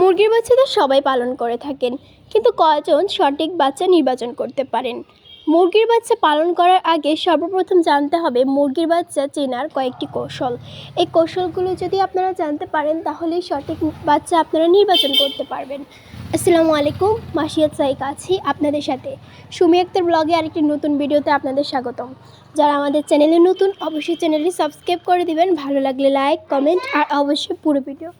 মুরগির বাচ্চা তো সবাই পালন করে থাকেন, কিন্তু কয়জন সঠিক বাচ্চা নির্বাচন করতে পারেন? মুরগির বাচ্চা পালন করার আগে সর্বপ্রথম জানতে হবে মুরগির বাচ্চা চেনার কয়েকটি কৌশল। এই কৌশলগুলো যদি আপনারা জানতে পারেন, তাহলেই সঠিক বাচ্চা আপনারা নির্বাচন করতে পারবেন। আসসালামু আলাইকুম, মাসিয়াত সাইক আছি আপনাদের সাথে। সুমি আক্তার ব্লগে আরেকটি নতুন ভিডিওতে আপনাদের স্বাগতম। যারা আমাদের চ্যানেলে নতুন, অবশ্যই চ্যানেলটি সাবস্ক্রাইব করে দিবেন। ভালো লাগলে লাইক, কমেন্ট আর অবশ্যই পুরো ভিডিও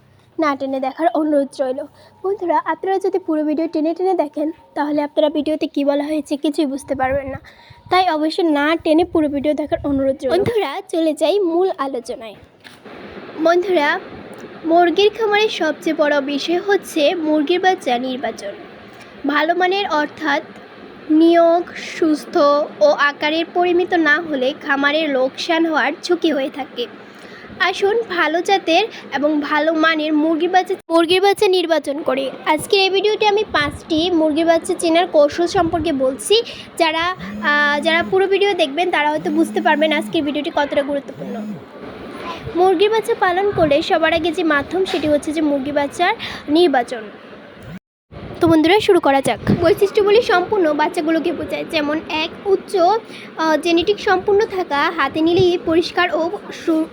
না টেনে দেখার অনুরোধ রইল। বন্ধুরা, আপনারা যদি পুরো ভিডিও টেনে টেনে দেখেন, তাহলে আপনারা ভিডিওতে কী বলা হয়েছে কিছুই বুঝতে পারবেন না। তাই অবশ্যই না টেনে পুরো ভিডিও দেখার অনুরোধ রইল। বন্ধুরা, চলে যাই মূল আলোচনায়। বন্ধুরা, মুরগির খামারের সবচেয়ে বড় বিষয় হচ্ছে মুরগির বাচ্চা নির্বাচন। ভালো মানের অর্থাৎ নিয়োগ, সুস্থ ও আকারের পরিমিত না হলে খামারের লোকসান হওয়ার ঝুঁকি হয়ে থাকে। আসুন ভালো জাতের এবং ভালো মানের মুরগির বাচ্চা মুরগির বাচ্চা নির্বাচন করে। আজকের এই ভিডিওটি আমি পাঁচটি মুরগির বাচ্চা চেনার কৌশল সম্পর্কে বলছি। যারা যারা পুরো ভিডিও দেখবেন, তারা হয়তো বুঝতে পারবেন আজকের ভিডিওটি কতটা গুরুত্বপূর্ণ। মুরগির বাচ্চা পালন করে সবার আগে যে মাধ্যম, সেটি হচ্ছে যে মুরগি বাচ্চার নির্বাচন। তো বন্ধুরা, শুরু করা যাক। বৈশিষ্ট্যগুলি সম্পূর্ণ বাচ্চাগুলোকে বোঝায় যেমন এক, উচ্চ জেনেটিক সম্পূর্ণ থাকা, হাতে নিলেই পরিষ্কার ও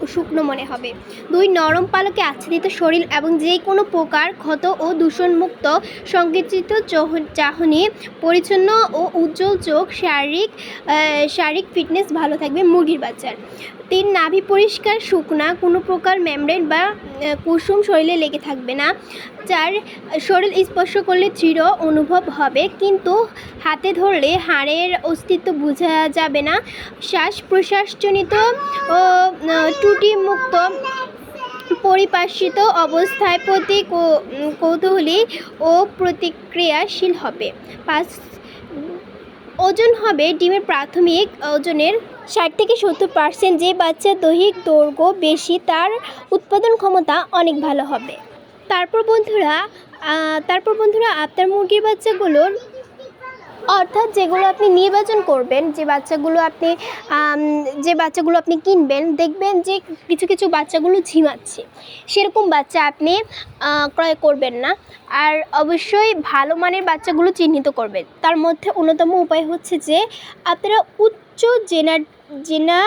শুকনো মনে হবে। দুই, নরম পালকে আচ্ছাদিত শরীর এবং যে কোনো প্রকার ক্ষত ও দূষণমুক্ত সংকুচিত চহ- চাহনি, পরিচ্ছন্ন ও উজ্জ্বল চোখ, শারীরিক শারীরিক ফিটনেস ভালো থাকবে মুরগির বাচ্চার। তিন নাভি পরিষ্কার, শুকনা, কোনো প্রকার মেমব্রেন বা কুসুম শরীরে লেগে থাকবে না। চার শরীর স্পর্শ করলে দৃঢ় অনুভব হবে। কিন্তু হাতে ধরলে হাড়ের অস্তিত্ব বোঝা যাবে না। শ্বাস প্রশ্বাসজনিত ত্রুটিমুক্ত, পরিপার্শ্বিত অবস্থায় প্রতি কৌতূহলী ও প্রতিক্রিয়াশীল হবে। পাঁচ, ওজন হবে ডিমের প্রাথমিক ওজনের ষাট থেকে সত্তর পার্সেন্ট যে বাচ্চার দৈহিক দৈর্ঘ্য বেশি, তার উৎপাদন ক্ষমতা অনেক ভালো হবে। তারপর বন্ধুরা তারপর বন্ধুরা, আপনার মুরগির বাচ্চাগুলোর অর্থাৎ যেগুলো আপনি নির্বাচন করবেন, যে বাচ্চাগুলো আপনি যে বাচ্চাগুলো আপনি কিনবেন, দেখবেন যে কিছু কিছু বাচ্চাগুলো ঝিমাচ্ছে। সেরকম বাচ্চা আপনি ক্রয় করবেন না। আর অবশ্যই ভালো মানের বাচ্চাগুলো চিহ্নিত করবেন। তার মধ্যে অন্যতম উপায় হচ্ছে যে, আপনারা উচ্চ জেনা জেনা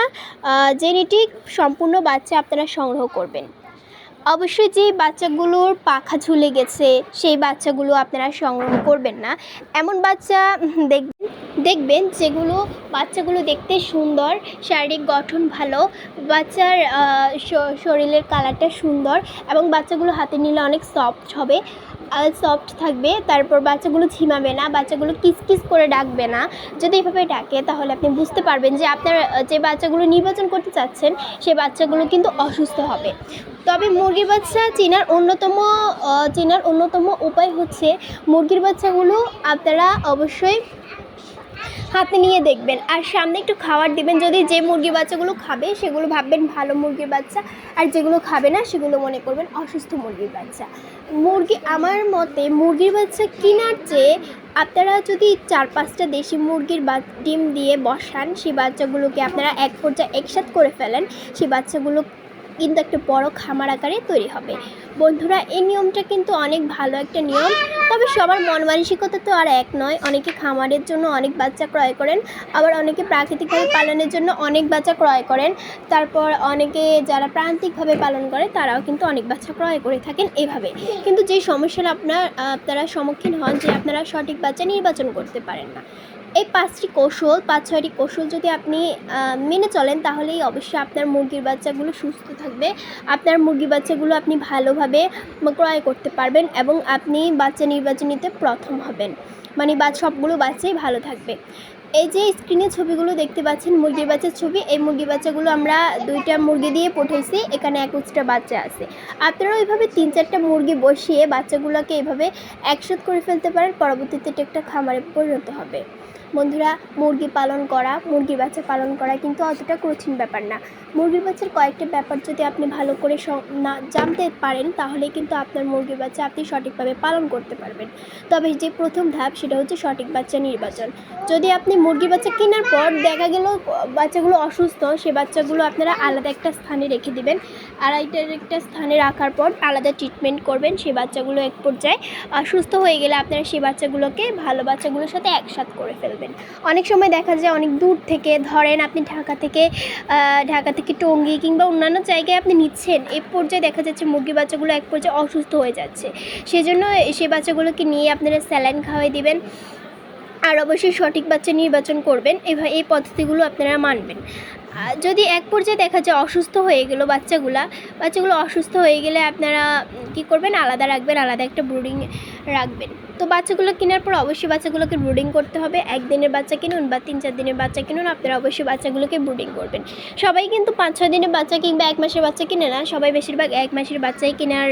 জেনেটিক সম্পূর্ণ বাচ্চা আপনারা সংগ্রহ করবেন। অবশ্যই যে বাচ্চাগুলোর পাখা ঝুলে গেছে, সেই বাচ্চাগুলো আপনারা সংগ্রহ করবেন না। এমন বাচ্চা দেখবেন দেখবেন যেগুলো বাচ্চাগুলো দেখতে সুন্দর, শারীরিক গঠন ভালো, বাচ্চার শরীরের কালারটা সুন্দর এবং বাচ্চাগুলো হাতে নিলে অনেক সফট হবে সফট থাকবে। তারপর বাচ্চাগুলো ঝিমাবে না, বাচ্চাগুলো কিসকিস করে ডাকবে না। যদি এভাবে ডাকে, তাহলে আপনি বুঝতে পারবেন যে আপনার, যে বাচ্চাগুলো নির্বাচন করতে চাচ্ছেন সেই বাচ্চাগুলো কিন্তু অসুস্থ হবে। তবে মুরগির বাচ্চা চেনার অন্যতম চেনার অন্যতম উপায় হচ্ছে মুরগির বাচ্চাগুলো আপনারা অবশ্যই হাতে নিয়ে দেখবেন। আর সামনে একটু খাবার দিবেন। যদি যে মুরগির বাচ্চাগুলো খাবে, সেগুলো ভাববেন ভালো মুরগির বাচ্চা। আর যেগুলো খাবে না, সেগুলো মনে করবেন অসুস্থ মুরগির বাচ্চা। মুরগি আমার মতে মুরগির বাচ্চা কেনার চেয়ে আপনারা যদি চার পাঁচটা দেশি মুরগির বা, ডিম দিয়ে বসান, সেই বাচ্চাগুলোকে আপনারা এক পর্যায়ে একসাথ করে ফেলেন, সেই বাচ্চাগুলো কিন্তু একটা বড় খামার আকারে তৈরি হবে। বন্ধুরা, এই নিয়মটা কিন্তু অনেক ভালো একটা নিয়ম। তবে সবার মন মানসিকতা তো আর এক নয়। অনেকে খামারের জন্য অনেক বাচ্চা ক্রয় করেন, আবার অনেকে প্রাকৃতিকভাবে পালনের জন্য অনেক বাচ্চা ক্রয় করেন। তারপর অনেকে যারা প্রান্তিকভাবে পালন করে, তারাও কিন্তু অনেক বাচ্চা ক্রয় করে থাকেন এভাবে। কিন্তু যে সমস্যার আপনার আপনারা সম্মুখীন হন যে আপনারা সঠিক বাচ্চা নির্বাচন করতে পারেন না। এই পাঁচটি কৌশল, পাঁচ, ছয়টি কৌশল যদি আপনি মেনে চলেন, তাহলেই অবশ্যই আপনার মুরগির বাচ্চাগুলো সুস্থ থাকবে। আপনার মুরগির বাচ্চাগুলো আপনি ভালোভাবে ক্রয় করতে পারবেন এবং আপনি বাচ্চা নির্বাচনীতে প্রথম হবেন। মানে বা, সবগুলো বাচ্চাই ভালো থাকবে। এই যে স্ক্রিনে ছবিগুলো দেখতে পাচ্ছেন, মুরগির বাচ্চার ছবি, এই মুরগির বাচ্চাগুলো আমরা দুইটা মুরগি দিয়ে পঠাইছি, এখানে একুশটা বাচ্চা আছে। আপনারা ওইভাবে তিন, চারটা মুরগি বসিয়ে বাচ্চাগুলোকে এভাবে একসাথ করে ফেলতে পারেন, পরবর্তীতে এটা একটা খামারে পরিণত হবে। বন্ধুরা, মুরগি পালন করা, মুরগি বাচ্চা পালন করা কিন্তু অতটা কঠিন ব্যাপার না। মুরগি বাচ্চার কয়েকটা ব্যাপার যদি আপনি ভালো করে না জানতে পারেন, তাহলে কিন্তু আপনার মুরগি বাচ্চা আপনি সঠিকভাবে পালন করতে পারবেন। তবে যে প্রথম ধাপ, সেটা হচ্ছে সঠিক বাচ্চা নির্বাচন। যদি আপনি মুরগি বাচ্চা কেনার পর দেখা গেল, বাচ্চাগুলো অসুস্থ, সে বাচ্চাগুলো আপনারা আলাদা একটা স্থানে রেখে দিবেন। আলাদা একটা স্থানে রাখার পর আলাদা ট্রিটমেন্ট করবেন, সে বাচ্চাগুলো এক পর্যায়ে অসুস্থ হয়ে গেলে আপনারা সেই বাচ্চাগুলোকে, ভালো বাচ্চাগুলোর সাথে একসাথ করে ফেলবেন। অনেক সময় দেখা যায় অনেক দূর থেকে, ধরেন আপনি ঢাকা থেকে ঢাকা থেকে টঙ্গি কিংবা অন্যান্য জায়গায় আপনি নিচ্ছেন এই পর্যায়ে দেখা যাচ্ছে মুরগি বাচ্চাগুলো এক পর্যায়ে অসুস্থ হয়ে যাচ্ছে। সেজন্য সে বাচ্চাগুলোকে নিয়ে আপনারা স্যালাইন খাওয়াই দিবেন আর অবশ্যই সঠিক বাচ্চা নির্বাচন করবেন এভাবে এই পদ্ধতিগুলো আপনারা মানবেন। যদি এক পর্যায়ে দেখা যায় অসুস্থ হয়ে গেল বাচ্চাগুলা, বাচ্চাগুলো অসুস্থ হয়ে গেলে আপনারা কী করবেন? আলাদা রাখবেন, আলাদা একটা ব্রুডিং রাখবেন। তো বাচ্চাগুলো কেনার পর অবশ্যই বাচ্চাগুলোকে ব্রুডিং করতে হবে। একদিনের বাচ্চা কিনুন বা তিন, চার দিনের বাচ্চা কিনুন, আপনারা অবশ্যই বাচ্চাগুলোকে ব্রুডিং করবেন। সবাই কিন্তু পাঁচ, ছয় দিনের বাচ্চা কিংবা এক মাসের বাচ্চা কিনে না, সবাই বেশিরভাগ এক মাসের বাচ্চাই কেনার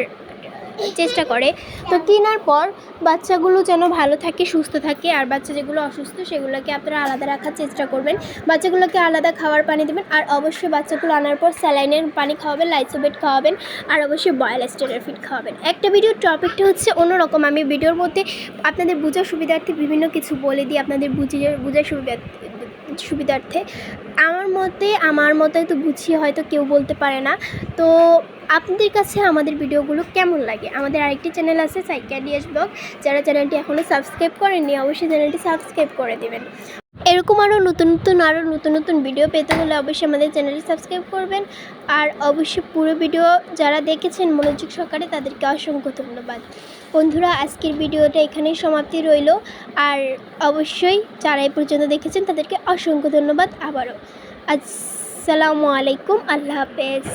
চেষ্টা করে। তো কেনার পর বাচ্চাগুলো যেন ভালো থাকে, সুস্থ থাকে, আর বাচ্চা যেগুলো অসুস্থ সেগুলোকে আপনারা আলাদা রাখার চেষ্টা করবেন। বাচ্চাগুলোকে আলাদা খাওয়ার পানি দেবেন, আর অবশ্যই বাচ্চাগুলো আনার পর স্যালাইনের পানি খাওয়াবেন, লাইসোবেট খাওয়াবেন, আর অবশ্যই বয়েল স্টেনের ফিট খাওয়াবেন। একটা ভিডিওর টপিকটা হচ্ছে অন্যরকম। আমি ভিডিওর মধ্যে আপনাদের বোঝার সুবিধার্থে বিভিন্ন কিছু বলে দিই আপনাদের বুঝিয়ে বোঝার সুবিধা, সুবিধার্থে। আমার মতে আমার মতে তো বুঝিয়ে হয়তো কেউ বলতে পারে না। তো আপনাদের কাছে আমাদের ভিডিওগুলো কেমন লাগে? আমাদের আরেকটি চ্যানেল আছে সাইকাডিয়াস ব্লগ যারা চ্যানেলটি এখনও সাবস্ক্রাইব করেননি, অবশ্যই চ্যানেলটি সাবস্ক্রাইব করে দেবেন। এরকম আরও নতুন নতুন আরও নতুন নতুন ভিডিও পেতে হলে অবশ্যই আমাদের চ্যানেলটি সাবস্ক্রাইব করবেন। আর অবশ্যই পুরো ভিডিও যারা দেখেছেন, মনোযোগ সহকারে তাদেরকে অসংখ্য ধন্যবাদ। বন্ধুরা, আজকের ভিডিওটা এখানেই সমাপ্তি রইল। আর অবশ্যই যারা এই পর্যন্ত দেখেছেন, তাদেরকে অসংখ্য ধন্যবাদ আবারও। আসসালামু আলাইকুম, আল্লাহ হাফেজ।